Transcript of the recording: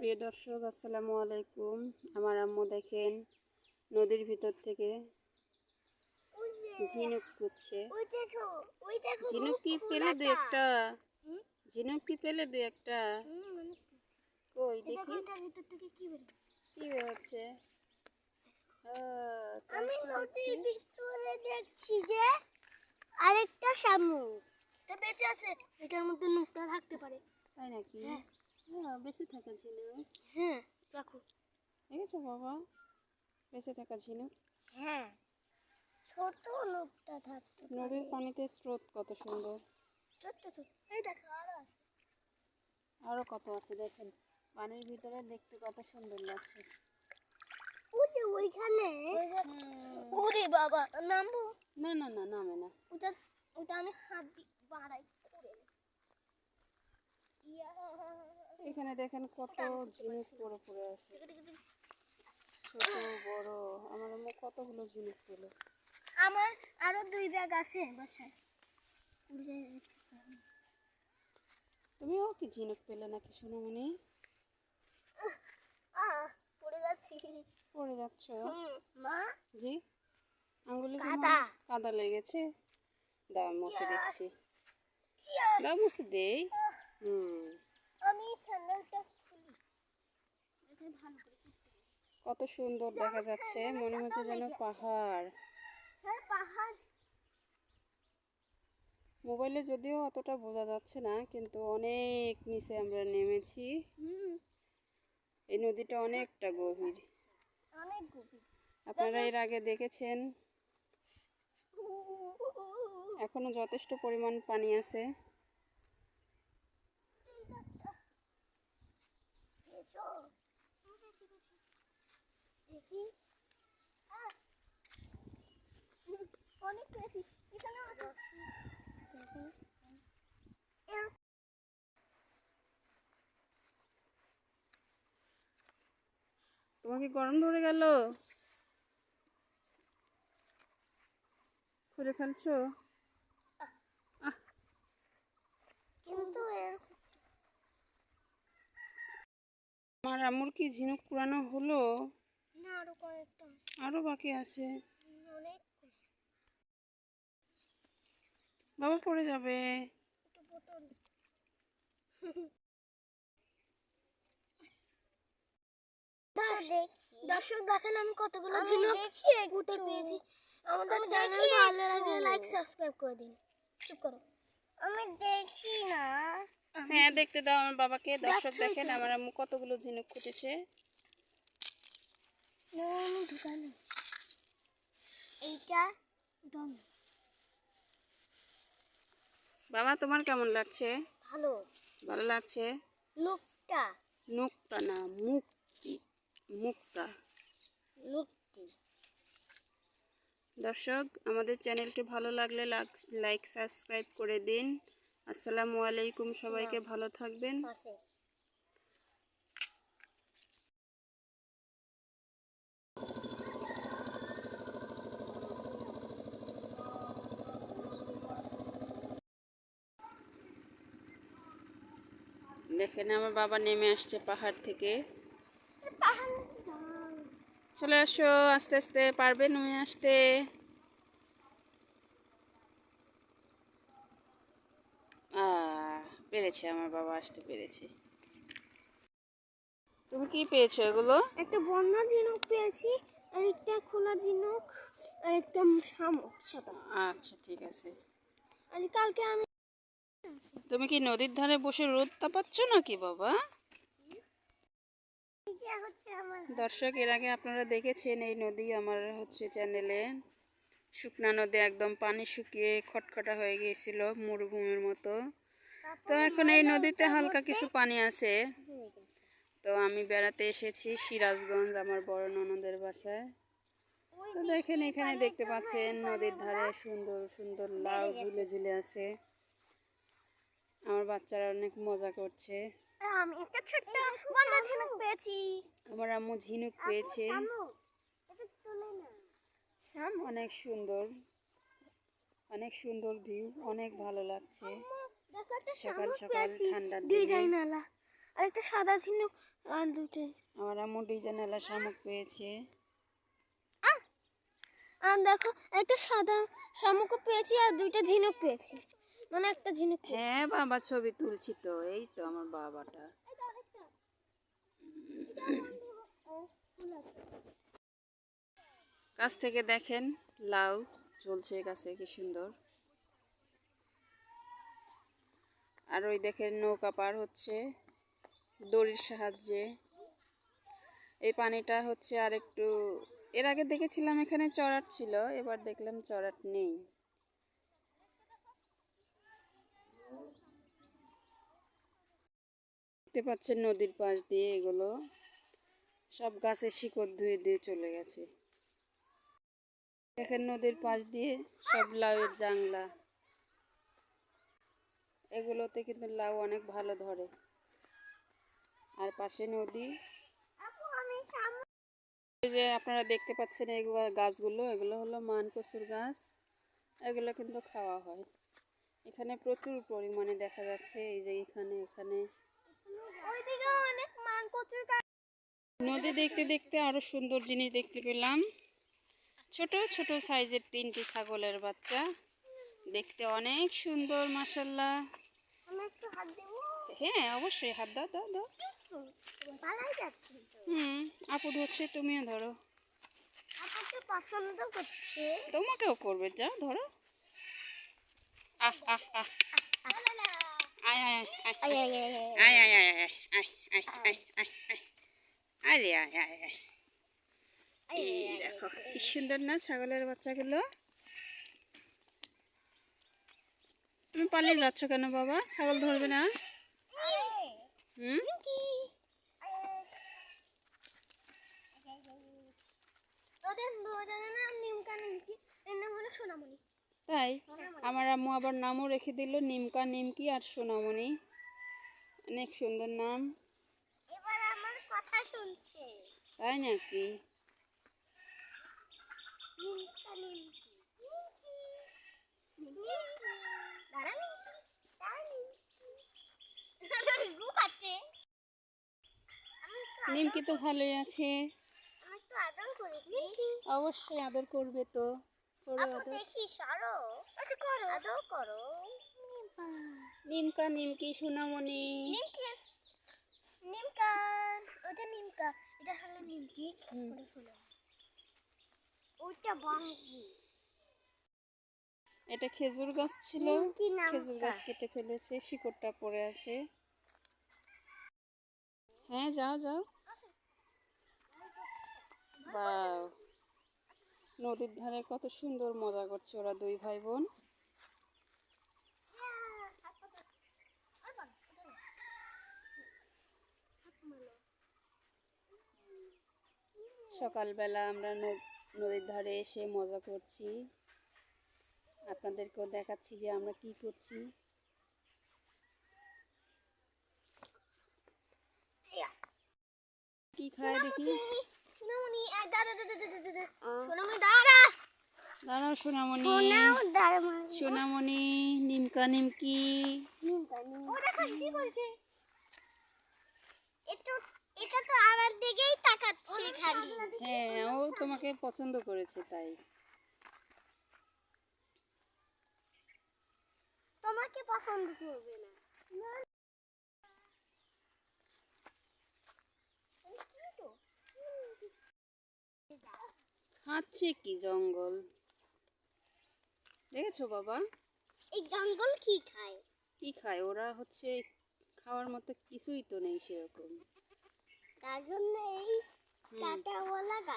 প্রিয় দর্শক আসসালামু আলাইকুম। আমার আম্মু দেখেন নদীর ভিতর থেকে ঝিনুক খুঁজছে ঝিনুক কি পেলে দু একটা? ঝিনুক কি পেলে দু একটা? কই দেখি। কি হচ্ছে? কি হচ্ছে আমি নদীর ভিতরে দেখছি যে আরেকটা শামুক। এটা বেঁচে আছে। এটার মধ্যে নুকটা থাকতে পারে। তাই নাকি? হ্যাঁ। বেঁচে থাকা ঝিনুক। হ্যাঁ রাখো। দেখেছ বাবা? বেঁচে থাকা ঝিনুক। হ্যাঁ ছোট নুকটা থাকতে নদীর পানিতে স্রোত কত সুন্দর। ছোট্ট ছোট এই দেখো আরও আছে। আরও কত আছে দেখেন। পানির ভিতরে দেখতে কত সুন্দর লাগছে। ওই যে ওইখানে। ওরে বাবা নামবো? না না না নামে না। ওটা ওটা আমি হাত বাড়াই করে ইয়া। এখানে দেখেন কত ঝিনুক পড়ে পড়ে আছে। ছোট বড় আমার আম্মু কতগুলো ঝিনুক পেল। আমার আরও দুই ব্যাগ আছে বাসায়। তুমিও কি ঝিনুক পেলে নাকি সোনামণি? পড়ে যাচ্ছি। পড়ে যাচ্ছ? মা? জি। আঙ্গুলি কাদা। কাদা লেগেছে? দাও মুছে দিচ্ছি। দাও মুছে দেই। হুম আমি স্যান্ডেলটা খুলি এটা ভালো করে করতে হবে। কত সুন্দর দেখা যাচ্ছে। মনে হচ্ছে যেন পাহাড়। মোবাইলে যদিও অতটা বোঝা যাচ্ছে না, কিন্তু অনেক নিচে আমরা নেমেছি। এই নদীটা অনেকটা গভীর। আপনারা এর আগে দেখেছেন? এখনও যথেষ্ট পরিমাণ পানি আছে? অনেক পেয়েছি এখানে এর- তোমার কি গরম ধরে গেল? খুলে ফেলছো? কিন্তু আমার আম্মুর কি ঝিনুক পুরানো হলো? আরও কয়েকটা আরও বাকি আছে। অনেক বাবা পড়ে যাবে। দর্শক দেখেন আমি কতগুলো ঝিনুক পেয়েছি। আমাদের চ্যানেল ভালো লাগে লাইক সাবস্ক্রাইব করে দিন। চুপ করো। আমি দেখি না। হ্যাঁ দেখতে দাও আমার বাবাকে। দর্শক দেখেন আমার আম্মু কতগুলো ঝিনুক আমি ঢুকানো এইটা ঢুকানো বাবা তোমার কেমন লাগছে? ভালো। ভালো লাগছে? মুক্তা না মুক্তি মুক্তা। লুকটি দর্শক আমাদের চ্যানেলটি ভালো লাগলে লাইক সাবস্ক্রাইব করে দিন। আসসালামু আলাইকুম সবাইকে ভালো থাকবেন। দেখেন আমার বাবা নেমে আসছে পাহাড় থেকে। চলে আসো আস্তে আস্তে পারবে নেমে আসতে। পেরেছে আমার বাবা আসতে পেরেছে। তুমি কি পেয়েছ এগুলো? একটা বন্যা ঝিনুক পেয়েছি আর একটা খোলা ঝিনুক আর একটা শামুক সাদা। আচ্ছা ঠিক আছে। আর কালকে আমি তুমি কি নদীর ধারে বসে রোদ তাপাচ্ছ নাকি বাবা? দর্শক, এর আগে আপনারা দেখেছেন এই নদী আমার হচ্ছে চ্যানেলে শুকনা নদী একদম পানি শুকিয়ে খটখটা হয়ে গিয়েছিল, মরুভূমির মতো। তো এখন এই নদীতে হালকা কিছু পানি আছে। তো আমি বেড়াতে এসেছি সিরাজগঞ্জ, আমার বড় ননদের বাসায়। তো দেখেন এখানে দেখতে পাচ্ছেন নদীর ধারে সুন্দর সুন্দর লাউ ঝুলে ঝুলে আছে। আমার বাচ্চারা অনেক মজা করছে। আমি একটা ছোট্ট বন্যা ঝিনুক পেয়েছি। আমার আম্মু ঝিনুক পেয়েছে। অনেক সুন্দর অনেক সুন্দর ভিউ অনেক ভালো লাগছে। সকাল সকাল দিনে। ডিজাইন আলা আর একটা সাদা ঝিনুক আর দুটো। আমার আম্মু ডিজাইনালা শামুক পেয়েছে। আর দেখো একটা সাদা শামুকও পেয়েছি আর দুইটা ঝিনুক পেয়েছি। মানে একটা পেয়েছি। হ্যাঁ বাবা, ছবি তুলছি তো, এই তো আমার বাবাটা। কাছ থেকে দেখেন, লাউ ঝুলছে গাছে, কি সুন্দর। আর ওই দেখেন নৌকা পার হচ্ছে, দড়ির সাহায্যে। এই পানিটা হচ্ছে আর একটু এর আগে দেখেছিলাম এখানে চড়াট ছিল, এবার দেখলাম চড়াট নেই। দেখতে পাচ্ছেন নদীর পাশ দিয়ে এগুলো। সব গাছের শিকড় ধুয়ে দিয়ে চলে গেছে। দেখেন নদীর পাশ দিয়ে সব লাউয়ের জাংলা। এগুলোতে কিন্তু লাউ অনেক ভালো ধরে। আর পাশে নদী। যে আপনারা দেখতে পাচ্ছেন এগুলো গাছগুলো, এগুলো হলো মান কচুর গাছ। এগুলো কিন্তু খাওয়া হয়। এখানে প্রচুর পরিমাণে দেখা যাচ্ছে, এই যে এখানে এখানে ওইদিকে অনেক মান কচুর গাছ নদী দেখতে দেখতে আরও সুন্দর জিনিস দেখতে পেলাম। ছোট ছোট সাইজের তিনটি ছাগলের বাচ্চা। দেখতে অনেক সুন্দর মাসাল্লাহ হ্যাঁ অবশ্যই হাত দাও দাও দাও। হুম আপু ধরছে তুমিও ধরো। পছন্দ করছে। তোমাকেও করবে যা ধরো। আহ আহ আহ। আয়। আয় আয় আয় আয়। আয় আয় আয় আয় আয় আয়। আরে আয় আয় আয় এই দেখো কি সুন্দর না ছাগলের বাচ্চাগুলো? তুমি পালিয়ে যাচ্ছ কেন বাবা? ছাগল ধরবে না? হুম? তাই? আমার আম্মু আবার নামও রেখে দিল নিমকা নিমকি আর সোনামণি। অনেক সুন্দর নাম। এবার আমার কথা শুনছে। তাই নাকি? নিমকি তো ভালোই আছে। অবশ্যই আদর করবে তো। করো আদর। দেখি আচ্ছা করো। আদর করো। নিমকা নিমকি সোনামণি। নিমকা। ওটা নিমকা এটা হলো নিমকি ওটা ফুলো এটা খেজুর গাছ ছিল। খেজুর গাছ কেটে ফেলেছে শিকড়টা পড়ে আছে। হ্যাঁ যাও যাও। বাও নদীর ধারে কত সুন্দর মজা করছে ওরা দুই ভাই বোন। সকালবেলা আমরা নদীর ধারে এসে মজা করছি। আপনাদেরকেও দেখাচ্ছি যে আমরা কি করছি। কি খায় দেখি? দাঁড়াও সোনামণি। সোনামণি নিমকা নিমকি। এটা তো আমার দিকেই খালি। হ্যাঁ ও তোমাকে পছন্দ করেছে তাই। তোমাকে পছন্দ করবে না। খাচ্ছে কি জঙ্গল? দেখেছ বাবা? এই জঙ্গল কি খায়? কি খায়? ওরা হচ্ছে খাওয়ার মতো কিছুই তো নেই সেরকম। তার জন্য এই 刚刚我那个